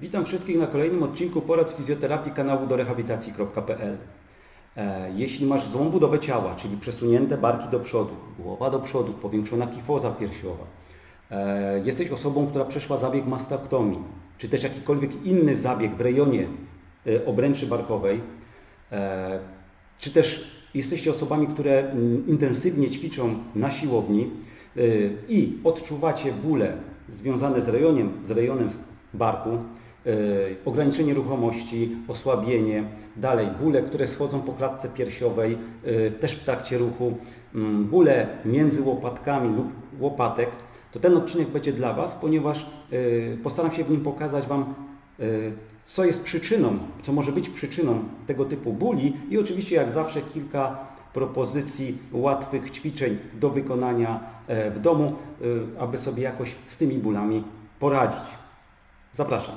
Witam wszystkich na kolejnym odcinku porad z fizjoterapii kanału do rehabilitacji.pl. E, Jeśli masz złą budowę ciała, czyli przesunięte barki do przodu, głowa do przodu, powiększona kifoza piersiowa, e, jesteś osobą, która przeszła zabieg mastektomii, czy też jakikolwiek inny zabieg w rejonie e, obręczy barkowej, czy też jesteście osobami, które mm, intensywnie ćwiczą na siłowni i odczuwacie bóle związane z rejonem, z rejonem barku, ograniczenie ruchomości, osłabienie, dalej bóle, które schodzą po klatce piersiowej, y, też w trakcie ruchu, mm, bóle między łopatkami lub łopatek, to ten odcinek będzie dla Was, ponieważ y, postaram się w nim pokazać Wam co jest przyczyną, co może być przyczyną tego typu bóli i oczywiście jak zawsze kilka propozycji łatwych ćwiczeń do wykonania e, w domu, e, aby sobie jakoś z tymi bólami poradzić. Zapraszam.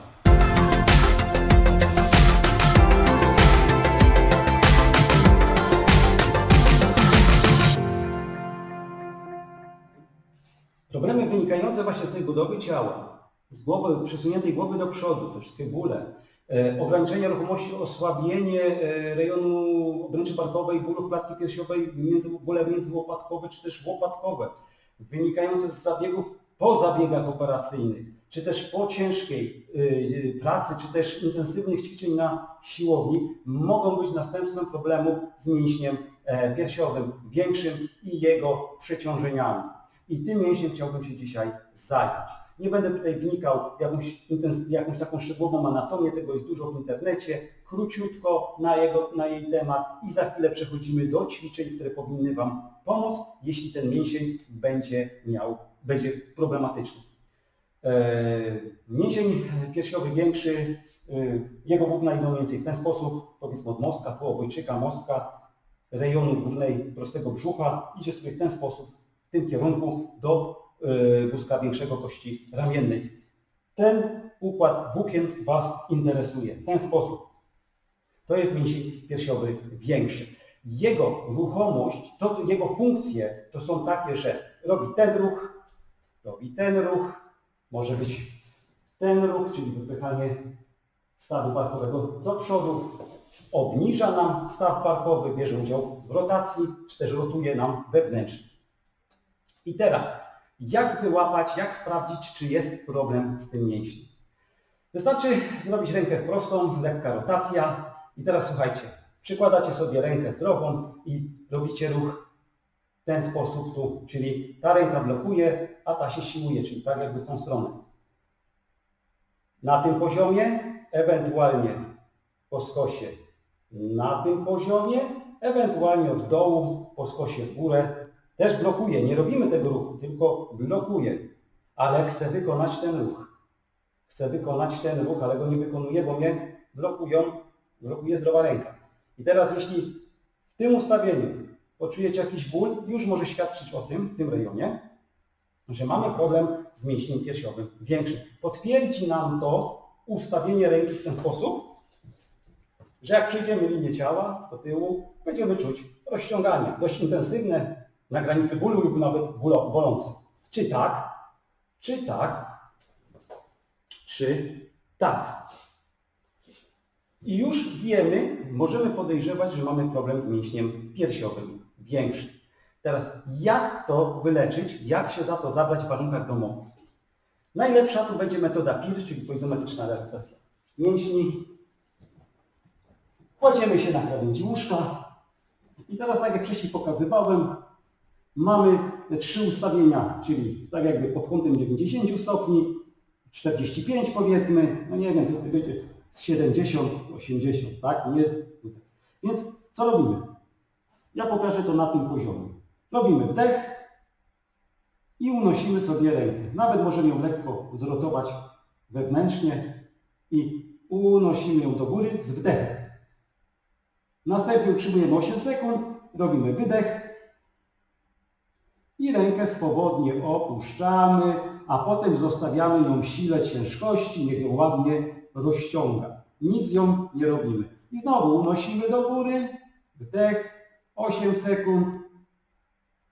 Wynikające właśnie z tej budowy ciała, z głowy, przesuniętej głowy do przodu, te wszystkie bóle, e, ograniczenie ruchomości, osłabienie e, rejonu obręczy barkowej, bólów klatki piersiowej, między, bóle międzyłopatkowe czy też łopatkowe, wynikające z zabiegów po zabiegach operacyjnych, czy też po ciężkiej e, pracy, czy też intensywnych ćwiczeń na siłowni, mogą być następstwem problemu z mięśniem e, piersiowym większym i jego przeciążeniami. I tym mięśniem chciałbym się dzisiaj zająć. Nie będę tutaj wnikał w jakąś, jakąś taką szczegółową anatomię, tego jest dużo w internecie, króciutko na, jego, na jej temat i za chwilę przechodzimy do ćwiczeń, które powinny Wam pomóc, jeśli ten mięsień będzie miał, będzie problematyczny. E, mięsień piersiowy większy, e, jego włókna idą mniej więcej w ten sposób, powiedzmy od mostka, półobojczyka, mostka, rejonu górnej prostego brzucha, idzie sobie w ten sposób, w tym kierunku do y, wózka większego kości ramiennej. Ten układ włókien Was interesuje w ten sposób. To jest mięsień piersiowy większy. Jego ruchomość, to, jego funkcje to są takie, że robi ten ruch, robi ten ruch, może być ten ruch, czyli wypychanie stawu barkowego do przodu, obniża nam staw barkowy, bierze udział w rotacji, czy też rotuje nam wewnętrznie. I teraz, jak wyłapać, jak sprawdzić, czy jest problem z tym mięśniem? Wystarczy zrobić rękę prostą, lekka rotacja. I teraz słuchajcie, przykładacie sobie rękę zdrową i robicie ruch w ten sposób tu, czyli ta ręka blokuje, a ta się siłuje, czyli tak jakby w tą stronę. Na tym poziomie, ewentualnie po skosie na tym poziomie, ewentualnie od dołu po skosie w górę, też blokuje. Nie robimy tego ruchu, tylko blokuje. Ale chcę wykonać ten ruch. Chcę wykonać ten ruch, ale go nie wykonuję, bo mnie blokują, blokuje zdrowa ręka. I teraz jeśli w tym ustawieniu poczujecie jakiś ból, już może świadczyć o tym, w tym rejonie, że mamy problem z mięśniem piersiowym większy. Potwierdzi nam to ustawienie ręki w ten sposób, że jak przejdziemy linię ciała do tyłu, będziemy czuć rozciąganie, dość intensywne, na granicy bólu lub nawet bolące. Czy tak, czy tak, czy tak. I już wiemy, możemy podejrzewać, że mamy problem z mięśniem piersiowym większy. Teraz jak to wyleczyć, jak się za to zabrać w warunkach domowych? Najlepsza tu będzie metoda PIR, czyli poizometryczna relaksacja mięśni. Kładziemy się na krawędzi łóżka i teraz tak jak wcześniej pokazywałem, mamy trzy ustawienia, czyli tak jakby pod kątem 90 stopni, 45 powiedzmy, no nie wiem, będzie z 70, 80, tak? Nie. Więc co robimy? Ja pokażę to na tym poziomie. Robimy wdech i unosimy sobie rękę. Nawet możemy ją lekko zrotować wewnętrznie i unosimy ją do góry z wdechem. Następnie utrzymujemy 8 sekund, robimy wydech i rękę swobodnie opuszczamy, a potem zostawiamy ją sile ciężkości, niech ją ładnie rozciąga. Nic z nią nie robimy. I znowu unosimy do góry, wdech, 8 sekund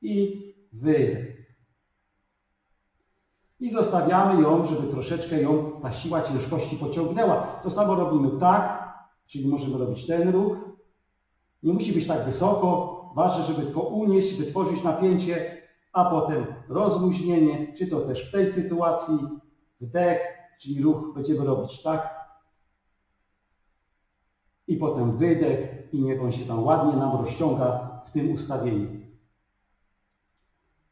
i wydech. i zostawiamy ją, żeby troszeczkę ją ta siła ciężkości pociągnęła. To samo robimy tak, czyli możemy robić ten ruch. Nie musi być tak wysoko, ważne, żeby tylko unieść, wytworzyć napięcie, a potem rozluźnienie, czy to też w tej sytuacji wdech, czyli ruch będziemy robić tak i potem wydech i niech on się tam ładnie nam rozciąga w tym ustawieniu.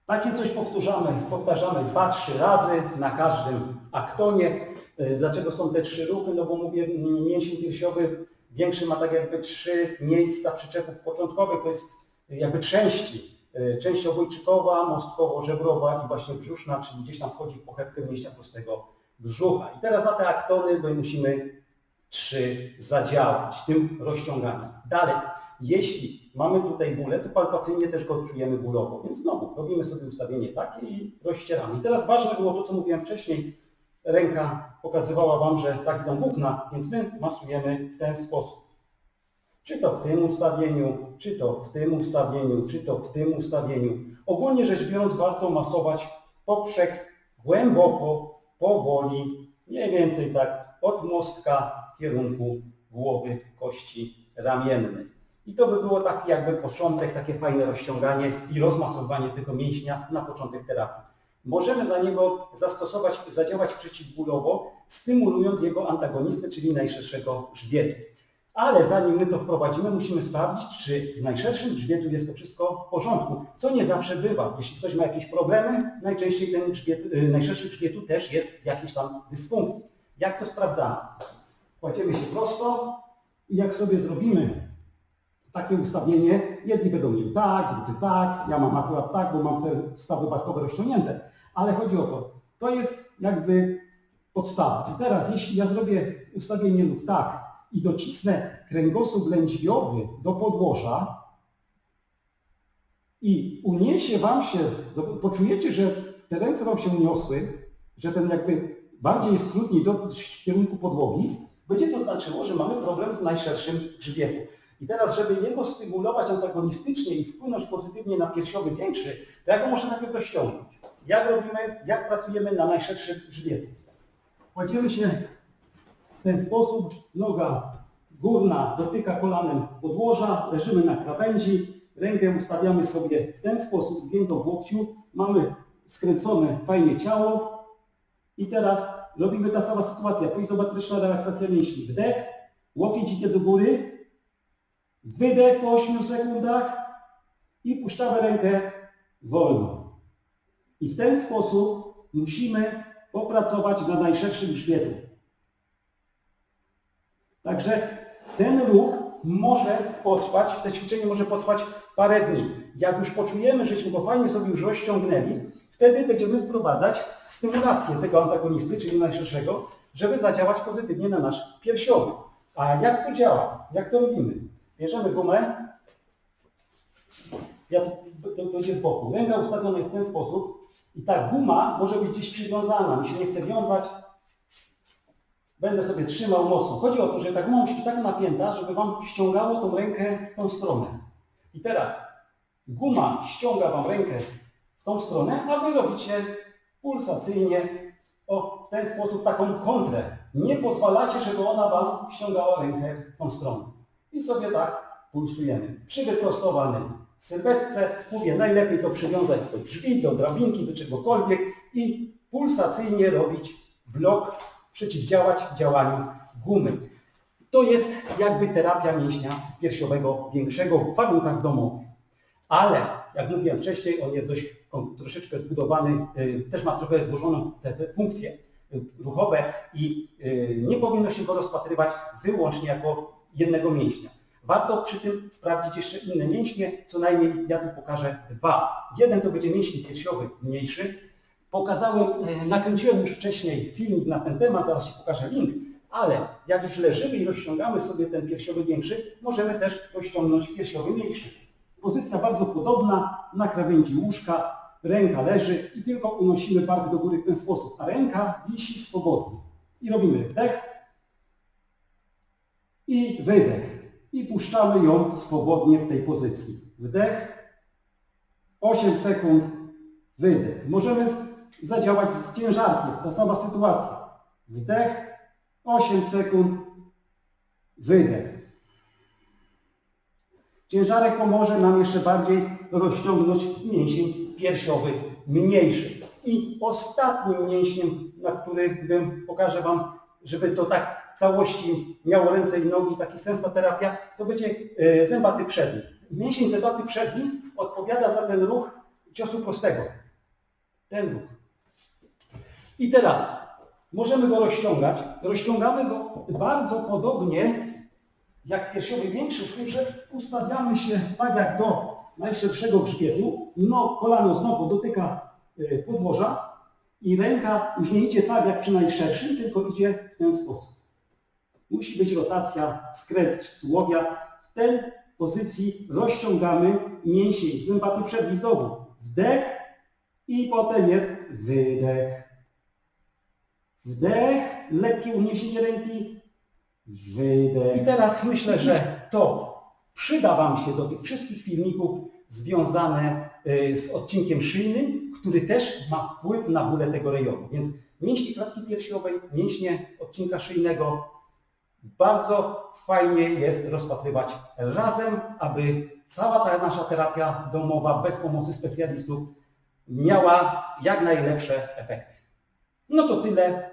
Takie coś powtarzamy, powtarzamy dwa, trzy razy na każdym aktonie. E, Dlaczego są te trzy ruchy? No bo mówię, m, mięsień piersiowy większy ma tak jakby trzy miejsca przyczepów początkowych, to jest jakby części. E, Część obojczykowa, mostkowo-żebrowa i właśnie brzuszna, czyli gdzieś tam wchodzi w pochewkę mięśnia prostego brzucha. I teraz na te aktony my musimy trzy zadziałać tym rozciąganiem. Dalej, jeśli mamy tutaj bóle, to palpacyjnie też go czujemy bólowo, więc znowu robimy sobie ustawienie takie i rozcieramy. I teraz ważne było to, co mówiłem wcześniej, ręka pokazywała Wam, że tak idą włókna, więc my masujemy w ten sposób. Czy to w tym ustawieniu, czy to w tym ustawieniu, czy to w tym ustawieniu. Ogólnie rzecz biorąc warto masować poprzek głęboko, powoli, mniej więcej tak od mostka w kierunku głowy kości ramiennej. I to by było taki jakby początek, takie fajne rozciąganie i rozmasowanie tego mięśnia na początek terapii. Możemy za niego zastosować, zadziałać przeciwbólowo, stymulując jego antagonistę, czyli najszerszego grzbietu. Ale zanim my to wprowadzimy, musimy sprawdzić, czy z najszerszym grzbietu jest to wszystko w porządku, co nie zawsze bywa. Jeśli ktoś ma jakieś problemy, najczęściej ten grzbiet, y, najszerszy grzbietu też jest w jakiejś tam dysfunkcji. Jak to sprawdzamy? Kładziemy się prosto i jak sobie zrobimy takie ustawienie, jedni będą mieli tak, drudzy tak, ja mam akurat tak, bo mam te stawy barkowe rozciągnięte, ale chodzi o to, to jest jakby podstawa. I teraz jeśli ja zrobię ustawienie nóg tak i docisnę kręgosłup lędźwiowy do podłoża i uniesie Wam się, poczujecie, że te ręce Wam się uniosły, że ten jakby bardziej trudniej do, w kierunku podłogi, będzie to znaczyło, że mamy problem z najszerszym grzbietem. I teraz, żeby jego stymulować antagonistycznie i wpłynąć pozytywnie na piersiowy większy, to ja go muszę najpierw rozciągnąć. Jak robimy, jak pracujemy na najszerszych grzbietach? Kładziemy się w ten sposób, noga górna dotyka kolanem podłoża, leżymy na krawędzi, rękę ustawiamy sobie w ten sposób, zgiętą w łokciu, mamy skręcone fajnie ciało i teraz robimy ta sama sytuacja, poizometryczna relaksacja mięśni. Wdech, łokieć idzie do góry, wydech po 8 sekundach i puszczamy rękę wolno. I w ten sposób musimy popracować na najszerszym grzbietu. Także ten ruch może potrwać, to ćwiczenie może potrwać parę dni. Jak już poczujemy, żeśmy go fajnie sobie już rozciągnęli, wtedy będziemy wprowadzać stymulację tego antagonisty, czyli najszerszego, żeby zadziałać pozytywnie na nasz piersiowy. A jak to działa? Jak to robimy? Bierzemy gumę, ja, to, to z boku. Ręka ustawiona jest w ten sposób i ta guma może być gdzieś przywiązana. Mi się nie chce wiązać, Będę sobie trzymał mocno. Chodzi o to, że ta guma musi być tak napięta, żeby Wam ściągało tą rękę w tą stronę. I teraz guma ściąga Wam rękę w tą stronę, a Wy robicie pulsacyjnie o, w ten sposób taką kontrę. Nie pozwalacie, żeby ona Wam ściągała rękę w tą stronę. I sobie tak pulsujemy. Przy wyprostowanej sylwetce, mówię, najlepiej to przywiązać do drzwi, do drabinki, do czegokolwiek i pulsacyjnie robić blok przeciwdziałać działaniu gumy. To jest jakby terapia mięśnia piersiowego większego w warunkach domowych. Ale, jak mówiłem wcześniej, on jest dość on troszeczkę zbudowany, y, też ma trochę złożoną te, te funkcje y, ruchowe i y, nie powinno się go rozpatrywać wyłącznie jako jednego mięśnia. Warto przy tym sprawdzić jeszcze inne mięśnie, co najmniej ja tu pokażę dwa. Jeden to będzie mięsień piersiowy mniejszy, Pokazałem, e, nakręciłem już wcześniej filmik na ten temat, zaraz Ci pokażę link, ale jak już leżymy i rozciągamy sobie ten piersiowy większy, możemy też rozciągnąć piersiowy mniejszy. Pozycja bardzo podobna, na krawędzi łóżka, ręka leży i tylko unosimy bark do góry w ten sposób, a ręka wisi swobodnie. I robimy wdech i wydech. I puszczamy ją swobodnie w tej pozycji. Wdech, 8 sekund, wydech. Możemy zadziałać z ciężarkiem. Ta sama sytuacja. Wdech, 8 sekund, wydech. Ciężarek pomoże nam jeszcze bardziej rozciągnąć mięsień piersiowy mniejszy. I ostatnim mięśniem, na którym pokażę Wam, żeby to tak w całości miało ręce i nogi, taki sens ta terapia, to będzie e, zębaty przedni. Mięsień zębaty przedni odpowiada za ten ruch ciosu prostego. Ten ruch. I teraz możemy go rozciągać. Rozciągamy go bardzo podobnie jak piersiowy większy, z tym, że ustawiamy się tak jak do najszerszego grzbietu. No, kolano znowu dotyka y, podłoża i ręka już nie idzie tak jak przy najszerszym, tylko idzie w ten sposób. Musi być rotacja, skręt tułowia. W tej pozycji rozciągamy mięsień zębaty przedni znowu. Wdech i potem jest wydech. Wdech, lekkie uniesienie ręki, wydech. I teraz myślę, że to przyda Wam się do tych wszystkich filmików związane y, z odcinkiem szyjnym, który też ma wpływ na bóle tego rejonu. Więc mięśnie klatki piersiowej, mięśnie odcinka szyjnego bardzo fajnie jest rozpatrywać razem, aby cała ta nasza terapia domowa bez pomocy specjalistów miała jak najlepsze efekty. No to tyle